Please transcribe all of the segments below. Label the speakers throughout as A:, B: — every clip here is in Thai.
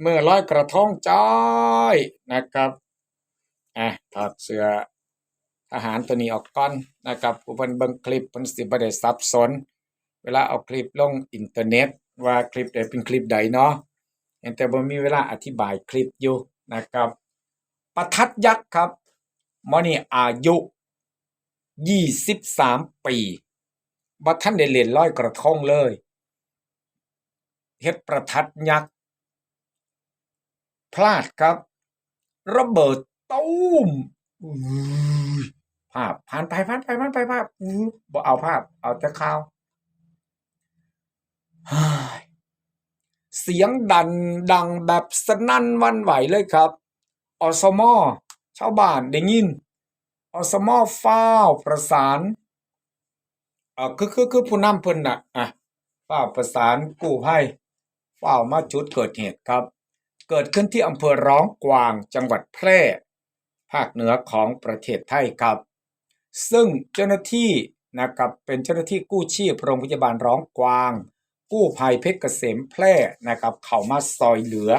A: เมื่อร้อยกระทงจ้อยนะครับอะถอดเสื้อทหารตัวนี้ออกก่อนนะครับผู้เพิ่นเบิ่งคลิปเพิ่นสิบ่ได้สับสน เวลาเอาคลิปลงอินเทอร์เน็ต ว่าคลิปใดเป็นคลิปใดเนาะแต่บ่มีเวลาอธิบายคลิปอยู่นะครับประทัดยักษ์ครับมอนี่อายุ 23 ปีบ่ทันได้เล่นร้อยกระทงเลยเฮ็ดประทัดยักษ์ พลาดครับ ระเบิดตู้มภาพผ่านไปผ่านไปผ่านไปภาพบ่เอาภาพ เอาแต่ข่าวเสียงดันดังแบบสนั่นวันไหวเลยครับอสมอชาวบ้านได้ยินอสมอฟ้าวประสานเอ่อคือคือคือผู้นำเพิ่นน่ะอะฟ้าวประสานกู้ภัยฟ้าวมาจุดเกิดเหตุครับ เกิดขึ้นที่อำเภอร้องกวางจังหวัดแพร่ ภาคเหนือของประเทศไทยครับ ซึ่งเจ้าหน้าที่นะครับเป็นเจ้าหน้าที่กู้ชีพโรงพยาบาลร้องกวาง กู้ภัยเพชรเกษมแพร่นะครับ เข้ามาซอยเหลือ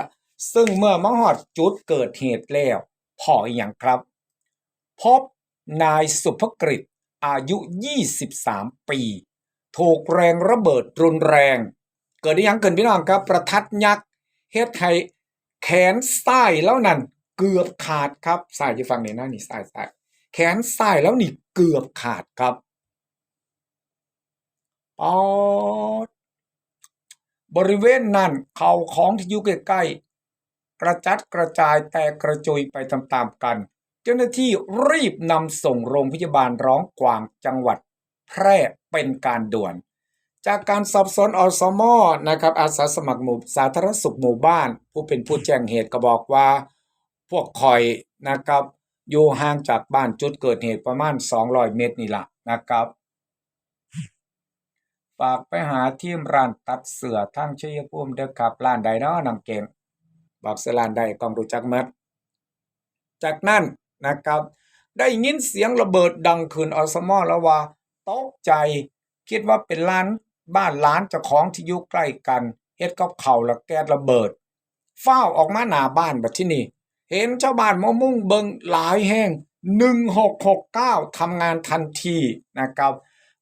A: ซึ่งเมื่อมาฮอดจุดเกิดเหตุแล้วพออีหยังครับ พบนายสุภกฤษอายุ 23 ปี ถูกแรงระเบิดรุนแรง เกิดอีหยังเกินพี่น้องครับ ประทัดยักษ์เฮ็ดให้ นซ้ายแล้วนั่นเกือบขาดครับซ้ายที่ฟังในี่นะนี่ซ้ายซ้ายแขนซ้ายแล้วนี่เกือบขาดครับปอดบริเวณนั้นเข่าของที่อยู่ใกล้ๆกระจัดกระจายแตกกระจุยไปตามๆกัน เจ้าหน้าที่รีบนำส่งโรงพยาบาลร้องกวางจังหวัด แพร่เป็นการด่วน จากการสอบสวนอสมนะครับอาสาสมัครหมู่สาธารณสุขหมู่บ้าน ผู้เป็นผู้แจ้งเหตุก็บอกว่า พวกคอยนะครับ อยู่ห่างจากบ้านจุดเกิดเหตุประมาณ 200 เมตรนี่ละนะครับฝากไปหาทีมร้านตัดเสือทั้งชัยภูมิเด้อครับร้านใดเนาะน้องเก่งบอกเสอร้านใดต้องรู้จักหมดจากนั้นนะครับ ได้ยินเสียงระเบิดดังขึ้นอสมอแล้วว่าตกใจคิดว่าเป็นร้าน บ้านร้านเจ้าของที่อยู่ใกล้กันเฮ็ดกับเข่าล้วแก๊ระเบิดฟ้าออกมาหน้าบ้านบัดที่นี่ เห็นชาวบ้านมามุ่งเบิงหลายแห่ง1669ทำงานทันทีนะครับ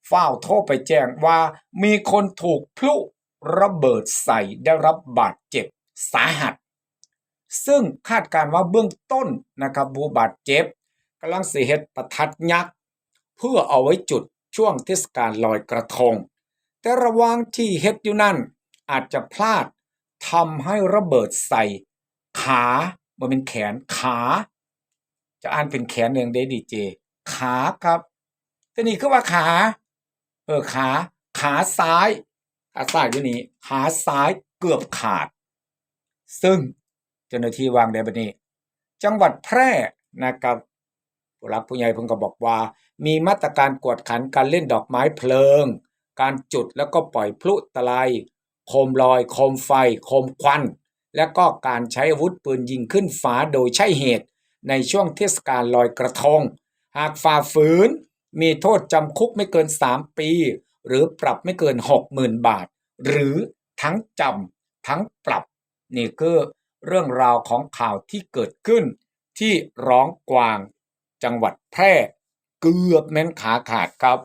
A: เฝ้าโทรไปแจ้งว่ามีคนถูกพลุระเบิดใส่ได้รับบาดเจ็บสาหัส ซึ่งคาดการณ์ว่าเบื้องต้นนะครับผู้บาดเจ็บกำลังเสิเฮ็ดประทัดยักษ์ เพื่อเอาไว้จุดช่วงเทศกาลลอยกระทง แต่ระว่างที่เฮ็ดอยู่นั่น อาจจะพลาดทำให้ระเบิดใส่ ขาบ่เป็นแขนขา จะอ่านเป็นแขนเองได้ดีเจ ขาครับแต่นี่คือว่าขา เออขา ขาซ้ายขาซ้ายอยู่นี่ขาซ้ายเกือบขาด ซึ่งเจ้าหน้าที่วางได้บัดนี้ จังหวัดแพร่นะครับผู้รักผู้ใหญ่เพิ่งก็บอกว่า มีมาตรการกวดขันการเล่นดอกไม้เพลิง การจุดแล้วก็ปล่อยพลุตะไลโคมลอยโคมไฟ โคมควัน และก็การใช้อาวุธปืนยิงขึ้นฟ้าโดยใช่เหตุ ในช่วงเทศกาลลอยกระทง หากฝ่าฝืน มีโทษจำคุกไม่เกิน 3 ปี หรือปรับไม่เกิน 60,000 บาท หรือทั้งจำทั้งปรับ นี่คือเรื่องราวของข่าวที่เกิดขึ้น ที่ร้องกวาง จังหวัดแพร่ เกือบแม้นขาขาดครับ